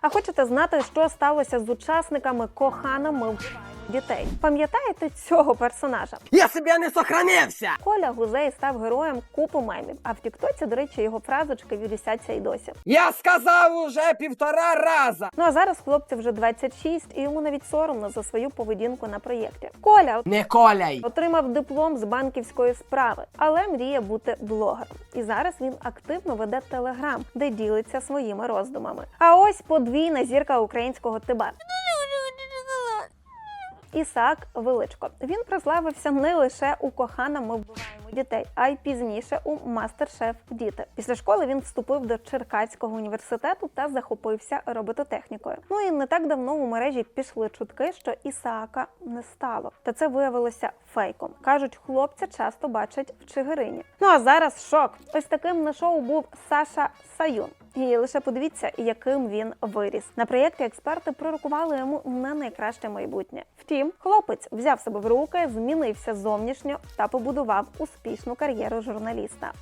А хочете знати, що сталося з учасниками кохана вбиваємо дітей? Пам'ятаєте цього персонажа? Я себе не сохранився! Коля Гузей став героєм купу мемів. А в Тіктоці, до речі, його фразочки вірісяться й досі. Я сказав уже півтора раза! Ну а зараз хлопцю вже 26, і йому навіть соромно за свою поведінку на проєкті. Коля Не коляй! отримав диплом з банківської справи, але мріє бути блогером. І зараз він активно веде телеграм, де ділиться своїми роздумами. А ось подвійна зірка українського ТБ. Ісаак Величко. Він прославився не лише у кохана ми вбиваємо дітей, а й пізніше у мастер-шеф Діти. Після школи він вступив до Черкаського університету та захопився робототехнікою. Ну і не так давно у мережі пішли чутки, що Ісаака не стало. Та це виявилося фейком. кажуть, хлопця часто бачать в Чигирині. Ну а зараз шок. Ось таким на шоу був Саша Саюн. І лише подивіться, яким він виріс. На проєкті експерти пророкували йому не найкраще майбутнє. Втім, хлопець взяв себе в руки, змінився зовнішньо та побудував успішну кар'єру журналіста.